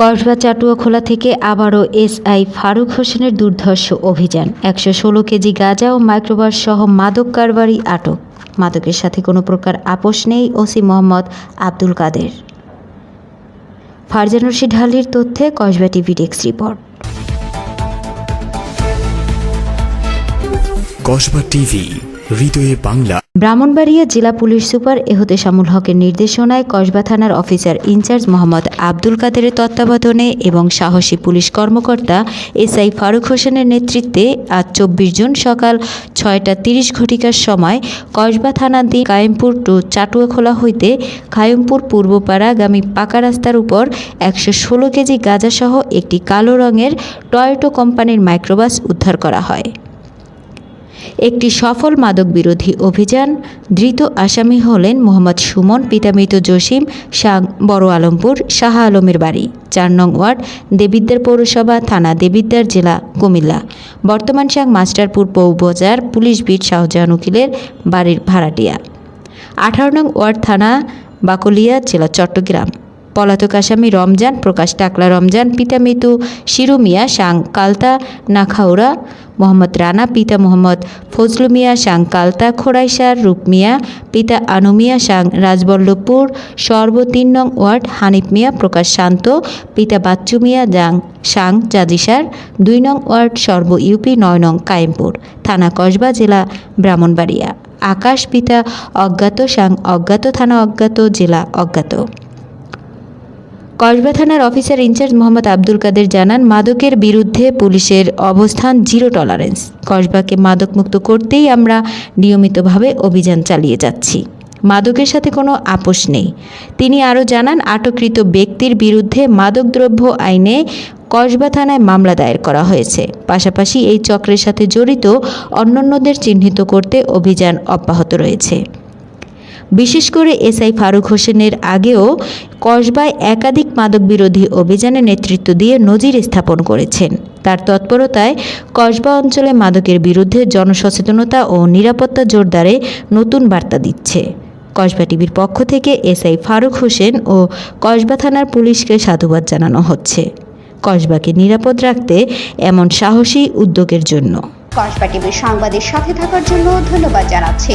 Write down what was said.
কসবা চাটুয়াখোলা থেকে আবারও এসআই ফারুক হোসেনের দুর্ধর্ষ অভিযান। একশো ষোলো কেজি গাঁজা ও মাইক্রোবাস সহ মাদক কারবারি আটক। মাদকের সাথে কোনো প্রকার আপোষ নেই ওসি মোহাম্মদ আব্দুল কাদের। ফারজান রশিদ ঢালির তথ্যে Kasba TV desk report. Kasba TV, হৃদয়ে বাংলা। ব্রাহ্মণবাড়িয়া জেলা পুলিশ সুপার এহতে শামুল হকের নির্দেশনায় কসবা থানার অফিসার ইনচার্জ মোহাম্মদ আব্দুল কাদেরের তত্ত্বাবধানে এবং সাহসী পুলিশ কর্মকর্তা এসআই ফারুক হোসেনের নেতৃত্বে আজ চব্বিশ জুন সকাল ছয়টা তিরিশ ঘটিকার সময় কসবা থানা দিয়ে কায়েমপুর টু চাটুয়াখোলা হইতে খায়মপুর পূর্বপাড়াগামী পাকা রাস্তার উপর একশো ষোলো কেজি গাঁজাসহ একটি কালো রঙের টয়োটো কোম্পানির মাইক্রোবাস উদ্ধার করা হয়। একটি সফল মাদক বিরোধী অভিযান। ধৃত আসামি হলেন মোহাম্মদ সুমন পিতামৃত জসিম, শাহ বড় আলমপুর, শাহ আলমের বাড়ি, চার নং ওয়ার্ড দেবিদ্দার পৌরসভা, থানা দেবিদ্দার জেলা কুমিল্লা। বর্তমান শাহ মাস্টারপুর পৌবাজার পুলিশ বিট শাহজাহান উকিলের বাড়ির ভাড়াটিয়া। আঠারো নং ওয়ার্ড, থানা বাকলিয়া, জেলা চট্টগ্রাম। পলাতক আসামি রমজান, প্রকাশ টাকলা রমজান, পিতা মিতু, শিরু মিয়া সাং কালতা নাখাউরা মোহাম্মদ রানা, পিতা মোহাম্মদ ফজলু মিয়া সাং কালতা, খোড়াইশার রূপমিয়া পিতা আনুমিয়া সাং রাজবল্লভপুর, সর্ব তিন নং ওয়ার্ড, হানিফ মিয়া, প্রকাশ শান্ত, পিতা বাচ্চু মিয়া, জাং সাং জাজিসার, দুই নং ওয়ার্ড, সর্ব ইউপি, নয় নং কায়েমপুর, থানা কসবা, জেলা ব্রাহ্মণবাড়িয়া। আকাশ, পিতা অজ্ঞাত সাং অজ্ঞাত, থানা অজ্ঞাত, জেলা অজ্ঞাত। কসবা থানার officer in charge Mohammad Abdul Kader জানান, মাদকের বিরুদ্ধে পুলিশের অবস্থান জিরো টলারেন্স। কসবাকে মাদকমুক্ত করতেই আমরা নিয়মিতভাবে অভিযান চালিয়ে যাচ্ছি। মাদকের সাথে কোনো আপোষ নেই। তিনি আরও জানান, আটককৃত ব্যক্তির বিরুদ্ধে মাদকদ্রব্য আইনে কসবা থানায় মামলা দায়ের করা হয়েছে। পাশাপাশি এই চক্রের সাথে জড়িত অন্যান্যদের চিহ্নিত করতে অভিযান অব্যাহত রয়েছে। বিশেষ করে এসআই ফারুক হোসেনের আগেও কসবায় একাধিক মাদক বিরোধী অভিযানে নেতৃত্ব দিয়ে নজির স্থাপন করেছেন। তার তৎপরতায় কসবা অঞ্চলে মাদকের বিরুদ্ধে জনসচেতনতা ও নিরাপত্তা জোরদারে নতুন বার্তা দিচ্ছে। কসবা টিভির পক্ষ থেকে এসআই ফারুক হোসেন ও কসবা থানার পুলিশকে সাধুবাদ জানানো হচ্ছে। কসবাকে নিরাপদ রাখতে এমন সাহসী উদ্যোগের জন্য। কসবা টিভির সংবাদের সাথে থাকার জন্য ধন্যবাদ জানাচ্ছি।